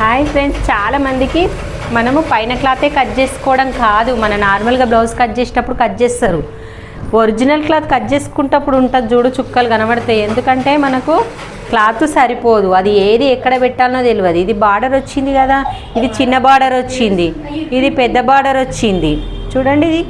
Hi friends చాలా మందికి మనము పైన క్లాతే కట్ చేసుకోవడం కాదు. మన నార్మల్గా బ్లౌజ్ కట్ చేసేటప్పుడు కట్ చేస్తారు. ఒరిజినల్ క్లాత్ కట్ చేసుకుంటప్పుడు ఉంటుంది చూడు చుక్కలు కనబడతాయి. ఎందుకంటే మనకు క్లాత్ సరిపోదు. అది ఏది ఎక్కడ పెట్టాలనో తెలియదు. ఇది బార్డర్ వచ్చింది కదా. ఇది చిన్న బార్డర్ వచ్చింది. ఇది పెద్ద బార్డర్ వచ్చింది. చూడండి ఇది.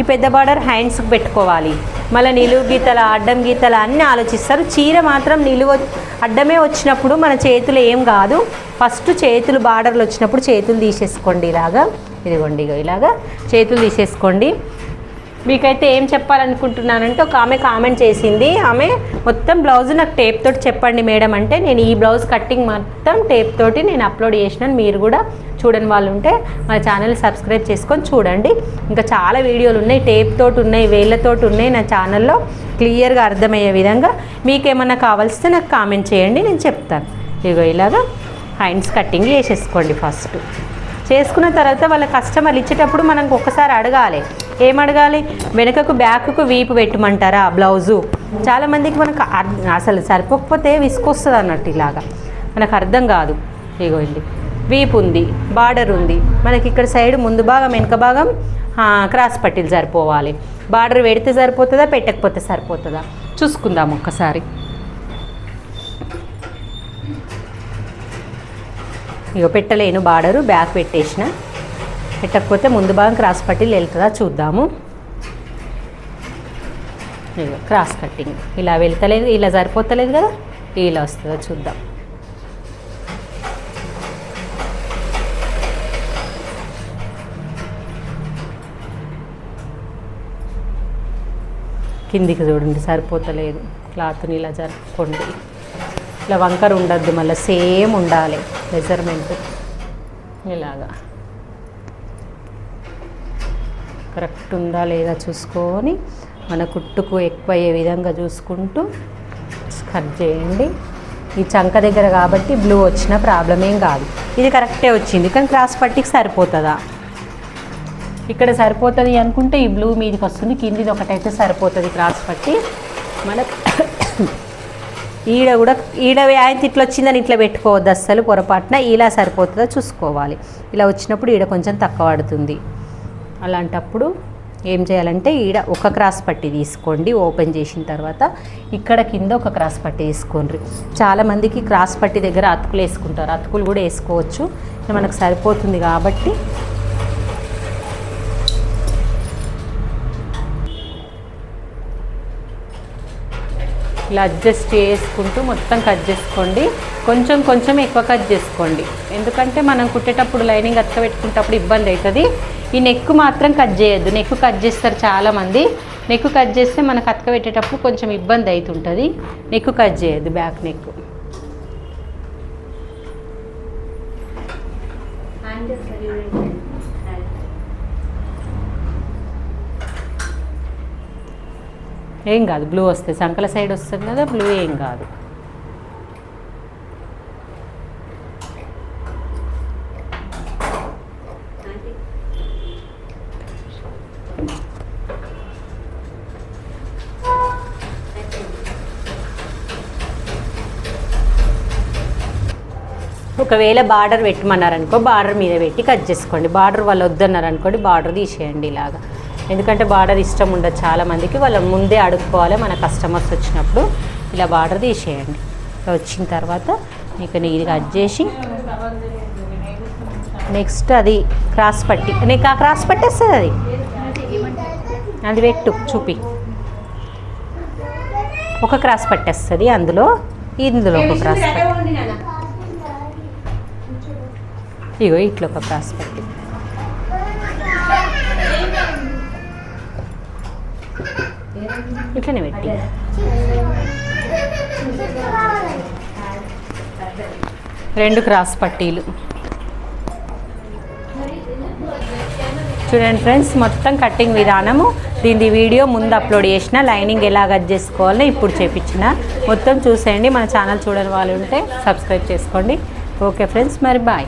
ఈ పెద్ద బార్డర్ హ్యాండ్స్కి పెట్టుకోవాలి. మళ్ళీ నిలువు గీతల అడ్డం గీతల అన్నీ ఆలోచిస్తారు. చీర మాత్రం నిలువ అడ్డమే వచ్చినప్పుడు మన చేతులు ఏం కాదు. ఫస్ట్ చేతులు బార్డర్లు వచ్చినప్పుడు చేతులు తీసేసుకోండి ఇలాగా. ఇదిగోండి ఇగో ఇలాగా. చేతులు తీసేసుకోండి. మీకైతే ఏం చెప్పాలనుకుంటున్నానంటే ఒక ఆమె కామెంట్ చేసింది. ఆమె మొత్తం బ్లౌజ్ నాకు టేప్ తోటి చెప్పండి మేడం అంటే నేను ఈ బ్లౌజ్ కట్టింగ్ మొత్తం టేప్ తోటి నేను అప్లోడ్ చేసినాను. మీరు కూడా చూడని వాళ్ళు ఉంటే మన ఛానల్ సబ్స్క్రైబ్ చేసుకొని చూడండి. ఇంకా చాలా వీడియోలు ఉన్నాయి. టేప్ తోటి ఉన్నాయి వేళ్ళతోటి ఉన్నాయి నా ఛానల్లో క్లియర్గా అర్థమయ్యే విధంగా మీకేమన్నా కావాల్సితే నాకు కామెంట్ చేయండి నేను చెప్తాను. ఇగో ఇలాగా హ్యాండ్స్ కటింగ్ చేసేసుకోండి ఫస్ట్ చేసుకున్న తర్వాత వాళ్ళ కస్టమర్లు ఇచ్చేటప్పుడు మనం ఒక్కసారి అడగాలి. ఏం అడగాలి? వెనుకకు బ్యాక్కు వీపు పెట్టమంటారా బ్లౌజు? చాలామందికి మనకు అసలు సరిపోకపోతే విసుకొస్తుంది అన్నట్టు ఇలాగా. మనకు అర్థం కాదు. ఇగోండి వీపు ఉంది బార్డర్ ఉంది. మనకి ఇక్కడ సైడ్ ముందు భాగం వెనుక భాగం క్రాస్ పట్టీలు సరిపోవాలి. బార్డర్ పెడితే సరిపోతుందా పెట్టకపోతే సరిపోతుందా? చూసుకుందాం ఒక్కసారి. ఇక పెట్టలేను బార్డరు బ్యాక్ పెట్టేసిన. పెట్టకపోతే ముందు భాగం క్రాస్ పట్టీలు వెళ్తుందా చూద్దాము. Cross cutting. ఇలా వెళ్తలేదు ఇలా సరిపోతలేదు కదా? ఇలా వస్తుందో చూద్దాం. కిందికి చూడండి సరిపోతలేదు. క్లాత్ని ఇలా జరుపుకోండి. ఇలా వంకర ఉండద్దు మళ్ళీ సేమ్ ఉండాలి మెజర్మెంట్. ఇలాగా. కరెక్ట్ ఉందా లేదా చూసుకొని మన కుట్టుకు ఎక్కువ అయ్యే విధంగా చూసుకుంటూ కట్ చేయండి. ఈ చంక దగ్గర కాబట్టి బ్లూ వచ్చిన ప్రాబ్లం ఏం కాదు. ఇది కరెక్టే వచ్చింది కానీ క్రాస్ పట్టికి సరిపోతుందా? ఇక్కడ సరిపోతుంది అనుకుంటే ఈ బ్లూ మీదకి వస్తుంది కిందిది ఒకటైతే సరిపోతుంది క్రాస్ పట్టి. మన ఈడ కూడా ఈడ ఆయన ఇట్లా వచ్చిందని ఇట్లా పెట్టుకోవద్దు అస్సలు పొరపాటున ఇలా సరిపోతుందో చూసుకోవాలి. ఇలా వచ్చినప్పుడు ఈడ కొంచెం తక్కువ పడుతుంది. అలాంటప్పుడు ఏం చేయాలంటే ఈడ ఒక క్రాస్ పట్టి తీసుకోండి ఓపెన్ చేసిన తర్వాత ఇక్కడ కింద ఒక క్రాస్ పట్టి వేసుకోండి. చాలామందికి క్రాస్ పట్టి దగ్గర అతుకులు వేసుకుంటారు. అతుకులు కూడా వేసుకోవచ్చు. మనకు సరిపోతుంది కాబట్టి ఇలా అడ్జస్ట్ చేసుకుంటూ మొత్తం కట్ చేసుకోండి. కొంచెం కొంచెం ఎక్కువ కట్ చేసుకోండి. ఎందుకంటే మనం కుట్టేటప్పుడు లైనింగ్ అత్త పెట్టుకునేటప్పుడు ఇబ్బంది అవుతుంది. ఈ నెక్ మాత్రం కట్ చేయొద్దు. నెక్ కట్ చేస్తారు చాలామంది. నెక్ కట్ చేస్తే మనకు అతక పెట్టేటప్పుడు కొంచెం ఇబ్బంది అవుతుంటుంది. నెక్ కట్ చేయొద్దు బ్యాక్ నెక్ ఏం కాదు బ్లూ వస్తుంది సంకల సైడ్ వస్తుంది కదా బ్లూ ఏం కాదు. ఒకవేళ బార్డర్ పెట్టమన్నారనుకో బార్డర్ మీద పెట్టి కట్ చేసుకోండి. బార్డర్ వాళ్ళు వద్దన్నారనుకోండి బార్డర్ తీసేయండి ఇలాగా. ఎందుకంటే బార్డర్ ఇష్టం ఉండదు చాలామందికి వాళ్ళ ముందే అడుక్కోవాలి మన కస్టమర్స్ వచ్చినప్పుడు. ఇలా బార్డర్ తీసేయండి. వచ్చిన తర్వాత మీకు నీట్గా కట్ చేసి నెక్స్ట్ అది క్రాస్ పట్టి. నీకు ఆ క్రాస్ పట్టేస్తుంది అది? అది పెట్టు చూపి. ఒక క్రాస్ పట్టేస్తుంది అందులో ఇందులో ఒక క్రాస్ పట్టి. ఇగో ఇట్లా ఒక క్రాస్ పట్టి. ఇట్లనే పెట్టి. రెండు క్రాస్ పట్టీలు. చూడండి ఫ్రెండ్స్ మొత్తం కటింగ్ విధానము. దీని వీడియో ముందు అప్లోడ్ చేసిన లైనింగ్ ఎలా కట్ చేసుకోవాలో ఇప్పుడు చేపించిన. మొత్తం చూసేయండి మన ఛానల్ చూడని వాళ్ళు ఉంటే సబ్స్క్రైబ్ చేసుకోండి. ఓకే ఫ్రెండ్స్ మరి బాయ్.